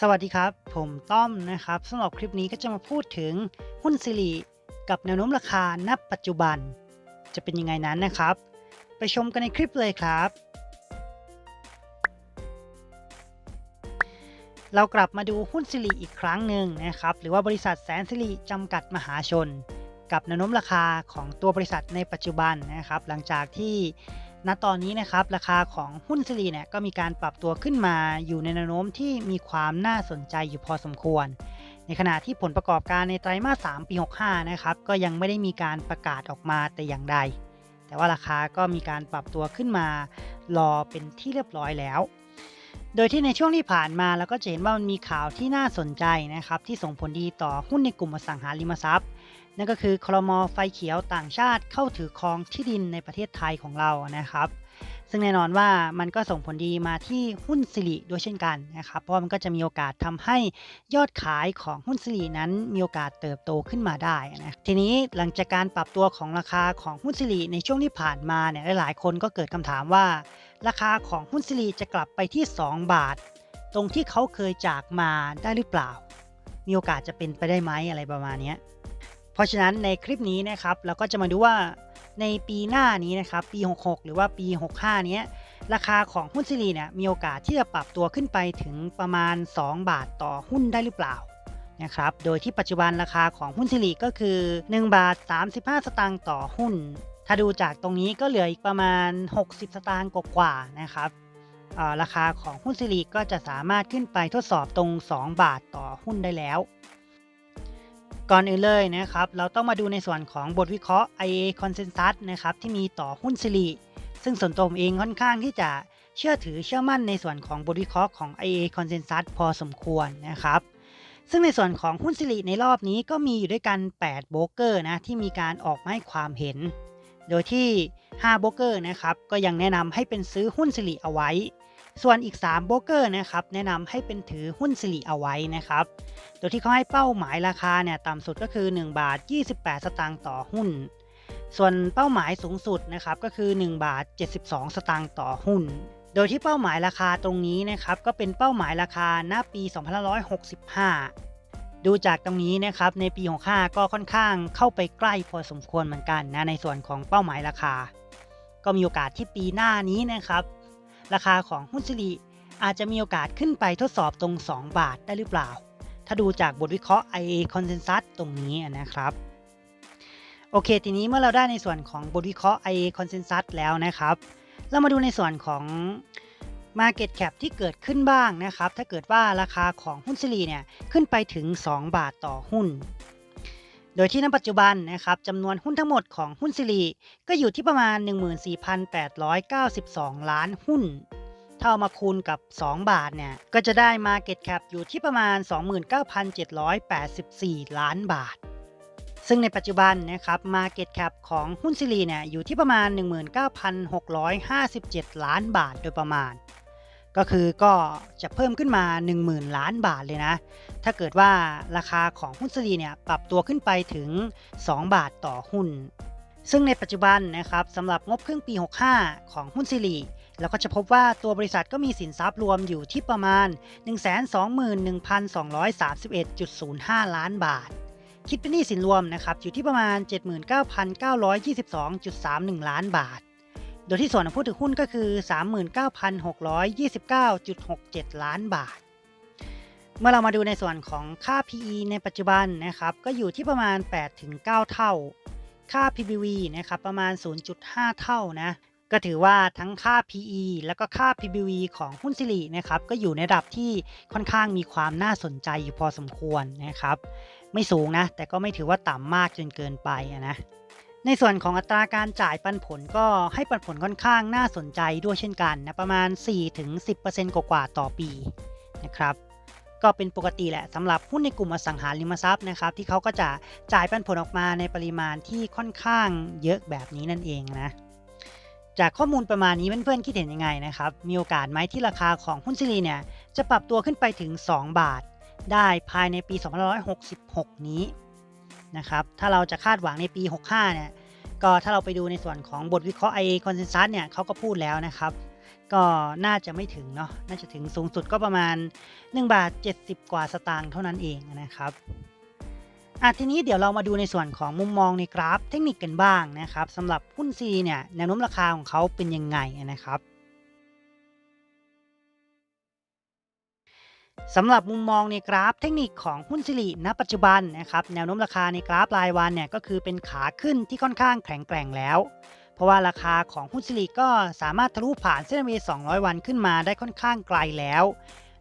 สวัสดีครับ ผมต้อมนะครับสำหรับคลิปนี้ก็จะมาพูดถึงหุ้นซิริกับแนวโน้มราคาณปัจจุบัน จะเป็นยังไงนั้นนะครับ ไปชมกันในคลิปเลยครับ เรากลับมาดูหุ้นซิริอีกครั้งหนึ่งนะครับ หรือว่าบริษัทแสนซิริจำกัดมหาชน กับแนวโน้มราคาของตัวบริษัทในปัจจุบันนะครับ หลังจากที่ ณตอนนี้นะครับราคาของหุ้นซิริเนี่ยก็มีการปรับตัวขึ้นมาอยู่ในแนวโน้มที่มีความน่าสนใจอยู่พอสมควร ในขณะที่ผลประกอบการในไตรมาส 3 ปี 65 นะครับก็ยังไม่ได้มีการประกาศออกมาแต่อย่างใด แต่ว่าราคาก็มีการปรับตัวขึ้นมารอเป็นที่เรียบร้อยแล้วโดยที่ในช่วงที่ผ่านมาเราก็จะเห็นว่ามันมีข่าวที่น่าสนใจนะครับที่ส่งผลดีต่อหุ้นในกลุ่มอสังหาริมทรัพย์ นั่นก็คือคลมไฟเขียวต่างชาติเข้าถือครองที่ดินในประเทศไทยของเรานะครับ ซึ่งแน่นอนว่ามันก็ส่งผลดีมาที่หุ้นสิริด้วยเช่นกันนะครับ เพราะมันก็จะมีโอกาสทำให้ยอดขายของหุ้นสิรินั้นมีโอกาสเติบโตขึ้นมาได้นะทีนี้หลังจากการปรับตัวของราคาของหุ้นสิริในช่วงที่ผ่านมาเนี่ยหลายๆ คนก็เกิดคำถามว่า ราคาของหุ้นสิริจะกลับไปที่ 2 บาท ตรงที่เขาเคยจากมาได้หรือเปล่า มีโอกาสจะเป็นไปได้ไหมอะไรประมาณนี้ เพราะฉะนั้นในคลิปนี้นะครับเราก็จะมาดูว่าในปีหน้านี้นะครับปี 66 หรือว่าปี 65 เนี้ยราคาของหุ้นซิรีเนี่ยมีโอกาสที่จะปรับตัวขึ้นไปถึงประมาณ 2 บาทต่อหุ้นได้หรือเปล่านะครับ โดยที่ปัจจุบันราคาของหุ้นซิรีก็คือ 1 บาท 35 สตางค์ต่อหุ้น ถ้าดูจากตรงนี้ก็เหลืออีกประมาณ 60 สตางค์กว่าๆนะครับราคาของหุ้นซิรีก็จะสามารถขึ้นไปทดสอบตรง 2 บาทต่อหุ้นได้แล้ว ก่อนอื่นเลยนะครับ เราต้องมาดูในส่วนของบทวิเคราะห์ IA Consensus นะครับที่มีต่อหุ้นซิริซึ่งส่วนตัวผมเองค่อนข้างที่จะเชื่อถือเชื่อมั่นในส่วนของบทวิเคราะห์ของ IA Consensus พอสมควรนะครับ ซึ่งในส่วนของหุ้นซิริในรอบนี้ก็มีอยู่ด้วยกัน 8 โบรกเกอร์นะที่มีการออกมาให้ความเห็น โดยที่ 5 โบรกเกอร์นะครับก็ยังแนะนำให้เป็นซื้อหุ้นซิริเอาไว้ ส่วนอีก3โบรกเกอร์นะครับแนะนำให้เป็นถือหุ้นซิริเอาไว้นะครับโดยที่เขาให้เป้าหมายราคาเนี่ยต่ำสุดก็คือ 1 บาท 28 สตางค์ต่อหุ้น ส่วนเป้าหมายสูงสุดนะครับก็คือ 1 บาท 72 สตางค์ต่อหุ้น โดยที่เป้าหมายราคาตรงนี้นะครับก็เป็นเป้าหมายราคาณปี 2565ดูจากตรงนี้นะครับในปี65ก็ค่อนข้างเข้าไปใกล้พอสมควรเหมือนกันนะในส่วนของเป้าหมายราคา ก็มีโอกาสที่ปีหน้านี้นะครับ ราคาของหุ้นสิริอาจจะมีโอกาสขึ้นไปทดสอบตรง 2 บาทได้หรือเปล่า ถ้าดูจากบทวิเคราะห์ IA Consensus ตรงนี้นะครับ โอเค ทีนี้เมื่อเราได้ในส่วนของบทวิเคราะห์ IA Consensus แล้วนะครับ เรามาดูในส่วนของ Market Cap ที่เกิดขึ้นบ้างนะครับ ถ้าเกิดว่าราคาของหุ้นซิลีเนี่ยขึ้นไปถึง 2 บาทต่อหุ้น โดยที่ณปัจจุบันนะครับจำนวนหุ้นทั้งหมดของหุ้นซิลีก็อยู่ที่ประมาณ 14,892 ล้านหุ้น ถ้าเอามาคูณกับ 2 บาทเนี่ย ก็จะได้ Market Cap อยู่ที่ประมาณ 29,784 ล้านบาท ซึ่งในปัจจุบันนะครับ Market Cap ของหุ้นซิลีเนี่ยอยู่ที่ประมาณ 19,657 ล้านบาทโดยประมาณ ก็คือก็จะเพิ่มขึ้นมา 10,000 ล้านบาทเลยนะ ถ้าเกิดว่าราคาของหุ้นซิลีเนี่ยปรับตัวขึ้นไปถึง 2 บาทต่อหุ้น ซึ่งในปัจจุบันนะครับสำหรับงบครึ่งปี 65 ของหุ้นซิลีเราก็จะพบว่าตัวบริษัทก็มีสินทรัพย์รวมอยู่ที่ประมาณ 121,231.05 ล้านบาท คิดเป็นหนี้สินรวมนะครับอยู่ที่ประมาณ 79,922.31 ล้านบาท โดยที่ส่วนของผู้ถือหุ้นก็คือ 39,629.67 ล้านบาท เมื่อเรามาดูในส่วนของค่า PE ในปัจจุบันนะครับ ก็อยู่ที่ประมาณ 8-9 เท่า ค่า PBV นะครับประมาณ 0.5 เท่านะ ก็ถือว่าทั้งค่า PE แล้วก็ค่า PBV ของหุ้นซิรินะครับ ก็อยู่ในระดับที่ค่อนข้างมีความน่าสนใจอยู่พอสมควรนะครับ ไม่สูงนะ แต่ก็ไม่ถือว่าต่ำมากจนเกินไปนะ ในส่วนของอัตราการจ่ายปันผลก็ให้ปันผลค่อนข้างน่าสนใจด้วยเช่นกันนะประมาณ 4-10%กว่าๆต่อปีนะครับก็เป็นปกติแหละสำหรับหุ้นในกลุ่มอสังหาริมทรัพย์นะครับที่เขาก็จะจ่ายปันผลออกมาในปริมาณที่ค่อนข้างเยอะแบบนี้นั่นเองนะจากข้อมูลประมาณนี้เพื่อนๆคิดเห็นยังไงนะครับมีโอกาสไหมที่ราคาของหุ้นซิลีเนี่ยจะปรับตัวขึ้นไปถึง 2 บาท ได้ภายในปี 2566 นี้ นะครับถ้าเราจะคาดหวังในปี 65 เนี่ยก็ถ้าเราไปดูในส่วนของบทวิเคราะห์ IA Consensus เนี่ยเขาก็พูดแล้วนะครับ ก็น่าจะไม่ถึงเนาะน่าจะถึงสูงสุดก็ประมาณ 1 บาท 70 กว่าสตางค์เท่านั้นเองนะครับอะทีนี้เดี๋ยวเรามาดูในส่วนของมุมมองในกราฟเทคนิคกันบ้างนะครับสำหรับหุ้นซีเนี่ยแนวโน้มราคาของเขาเป็นยังไงนะครับ สำหรับมุมมองในกราฟเทคนิคของหุ้นสิริณปัจจุบันนะครับแนวโน้มราคาในกราฟรายวันเนี่ยก็คือเป็นขาขึ้นที่ค่อนข้างแข็งแกร่งแล้ว เพราะว่าราคาของหุ้นสิริก็สามารถทะลุผ่านเส้นเม200 วันขึ้นมาได้ค่อนข้างไกลแล้ว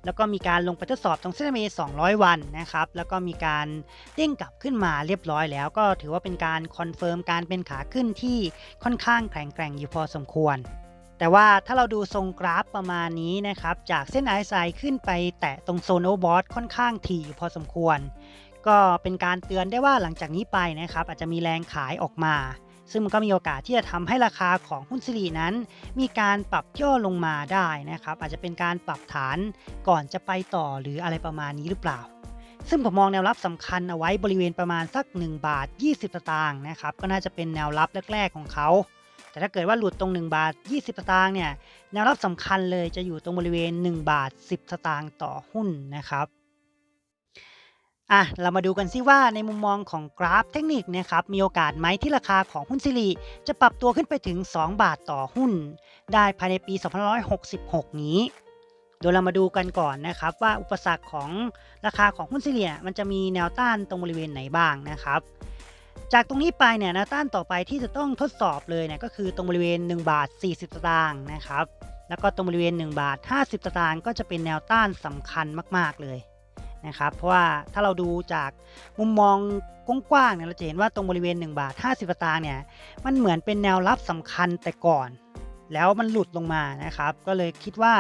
แล้วก็มีการลงไปทดสอบตรงเส้นเม200 วันนะครับแล้วก็มีการเด้งกลับขึ้นมาเรียบร้อยแล้ว ก็ถือว่าเป็นการคอนเฟิร์มการเป็นขาขึ้นที่ค่อนข้างแข็งแกร่งอยู่พอสมควร แต่ว่าถ้าเราดูทรงกราฟประมาณนี้นะครับ จากเส้น RSI ขึ้นไปแตะตรงโซนโอบอทค่อนข้างถี่อยู่พอสมควร ก็เป็นการเตือนได้ว่าหลังจากนี้ไปนะครับ อาจจะมีแรงขายออกมา ซึ่งมันก็มีโอกาสที่จะทำให้ราคาของหุ้นสิรินั้น มีการปรับย่อลงมาได้นะครับ อาจจะเป็นการปรับฐานก่อนจะไปต่อหรืออะไรประมาณนี้หรือเปล่าซึ่งผมมองแนวรับสำคัญเอาไว้บริเวณประมาณสัก 1 บาท 20สตางค์นะครับ ก็น่าจะเป็นแนวรับแรก ๆ ของเขา แต่ถ้าเกิดว่าหลุดตรง 1 บาท 20 สตางค์เนี่ยแนวรับสำคัญเลยจะอยู่ตรงบริเวณ 1 บาท 10 สตางค์ต่อหุ้นนะครับอะเรามาดูกันซิว่าในมุมมองของกราฟเทคนิคนะครับมีโอกาสไหมที่ราคาของหุ้นสิริจะปรับตัวขึ้นไปถึง 2 บาทต่อหุ้น ได้ภายในปี2566 นี้โดยเรามาดูกันก่อนนะครับว่าอุปสรรคของราคาของหุ้นสิริมันจะมีแนวต้านตรงบริเวณไหนบ้างนะครับ จากตรงนี้ไปเนี่ยแนวต้านต่อไปที่จะต้องทดสอบเลยเนี่ยก็คือตรงบริเวณ 1 บาท 40สตางค์นะครับ แล้วก็ตรงบริเวณ 1 บาท 50สตางค์ก็จะเป็นแนวต้านสำคัญมาก ๆเลยนะครับ เพราะว่าถ้าเราดูจากมุมมองกว้างๆเนี่ยเราจะเห็นว่าตรงบริเวณ 1 บาท 50สตางค์เนี่ยมันเหมือนเป็นแนวรับสำคัญแต่ก่อน แล้วมันหลุดลงมานะครับ ก็เลยคิดว่า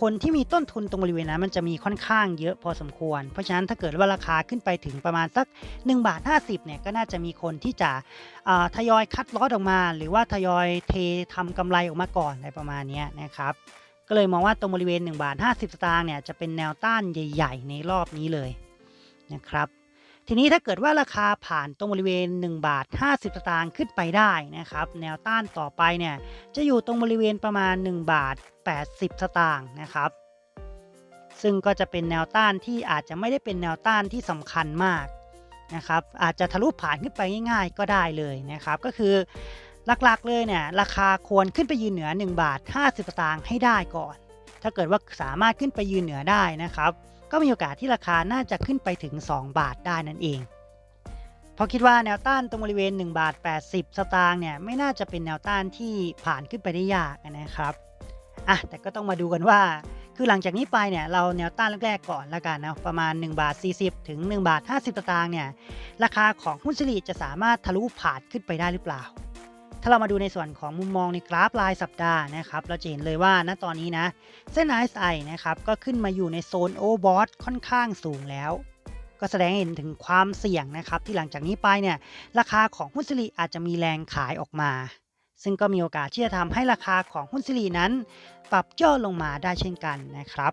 คนที่มีต้นทุนตรงบริเวณนั้นมันจะมีค่อนข้างเยอะพอสมควร เพราะฉะนั้นถ้าเกิดว่าราคาขึ้นไปถึงประมาณสัก1บาท50เนี่ยก็น่าจะมีคนที่จะทยอยคัดลอสออกมา หรือว่าทยอยเททำกำไรออกมาก่อนอะไรประมาณนี้นะครับก็เลยมองว่าตรงบริเวณ1บาท50 สตางค์เนี่ยจะเป็นแนวต้านใหญ่ ๆ ในรอบนี้เลยนะครับ ทีนี้ถ้าเกิดว่าราคาผ่านตรงบริเวณ 1 บาท 50 สตางค์ขึ้นไปได้นะครับ แนวต้านต่อไปเนี่ยจะอยู่ตรงบริเวณประมาณ 1 บาท 80 สตางค์นะครับ ซึ่งก็จะเป็นแนวต้านที่อาจจะไม่ได้เป็นแนวต้านที่สำคัญมากนะครับ อาจจะทะลุผ่านขึ้นไปง่าย ๆ ก็ได้เลยนะครับ ก็คือหลักๆเลยเนี่ยราคาควรขึ้นไปยืนเหนือ 1 บาท 50 สตางค์ให้ได้ก่อน ถ้าเกิดว่าสามารถขึ้นไปยืนเหนือได้นะครับ ก็มีโอกาสที่ราคาน่าจะขึ้นไปถึง 2 บาทได้นั่นเองพราะคิดว่าแนวต้านตรงบริเวณ1บาท80 สตางค์เนี่ยไม่น่าจะเป็นแนวต้านที่ผ่านขึ้นไปได้ยากนะครับอะแต่ก็ต้องมาดูกันว่า คือหลังจากนี้ไปเนี่ยเราแนวต้านแรกๆก่อนละกันนะประมาณ1บาท40 ถึง1บาท50 สตางค์เนี่ยราคาของหุ้นสิริจะสามารถทะลุผ่านขึ้นไปได้หรือเปล่า ถ้าเรามาดูในส่วนของมุมมองในกราฟรายสัปดาห์นะครับเราจะเห็นเลยว่าณตอนนี้นะเส้น RSI นะครับก็ขึ้นมาอยู่ในโซนโอบอทค่อนข้างสูงแล้ว ก็แสดงให้เห็นถึงความเสี่ยงนะครับที่หลังจากนี้ไปเนี่ยราคาของหุ้นสิริอาจจะมีแรงขายออกมา ซึ่งก็มีโอกาสที่จะทำให้ราคาของหุ้นสิรินั้น ปรับย่อลงมาได้เช่นกันนะครับ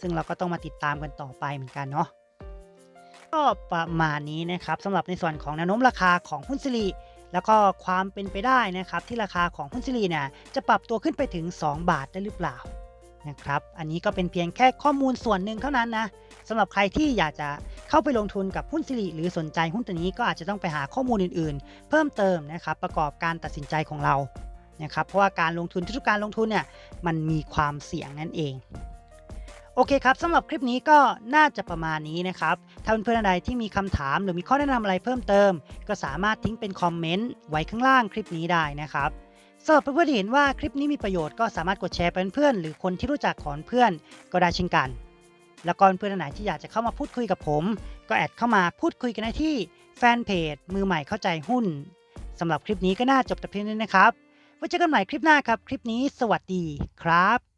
ซึ่งเราก็ต้องมาติดตามกันต่อไปเหมือนกันเนาะก็ประมาณนี้นะครับสำหรับในส่วนของแนวโน้มราคาของหุ้นสิริ แล้วก็ความเป็นไปได้นะครับที่ราคาของหุ้นสิริเนี่ยจะปรับตัวขึ้นไปถึง 2 บาทได้หรือเปล่านะครับ อันนี้ก็เป็นเพียงแค่ข้อมูลส่วนหนึ่งเท่านั้นนะสำหรับใครที่อยากจะเข้าไปลงทุนกับหุ้นสิริหรือสนใจหุ้นตัวนี้ก็อาจจะต้องไปหาข้อมูลอื่นๆ เพิ่มเติมนะครับประกอบการตัดสินใจของเรานะครับเพราะว่าการลงทุนทุกการลงทุนเนี่ยมันมีความเสี่ยงนั่นเอง โอเคครับสำหรับคลิปนี้ก็น่าจะประมาณนี้นะครับ ถ้าเพื่อนๆใดที่มีคำถามหรือมีข้อแนะนำอะไรเพิ่มเติม ก็สามารถทิ้งเป็นคอมเมนต์ไว้ข้างล่างคลิปนี้ได้นะครับสำหรับเพื่อนๆที่เห็นว่าคลิปนี้มีประโยชน์ก็สามารถกดแชร์เป็นเพื่อนหรือคนที่รู้จักของเพื่อนก็ได้เช่นกัน แล้วก็เพื่อนๆไหนที่อยากจะเข้ามาพูดคุยกับผม ก็แอดเข้ามาพูดคุยกันได้ที่แฟนเพจมือใหม่เข้าใจหุ้นสำหรับคลิปนี้ก็น่าจบแต่เพียงนี้นะครับไว้เจอกันใหม่คลิปหน้าครับ คลิปนี้สวัสดีครับ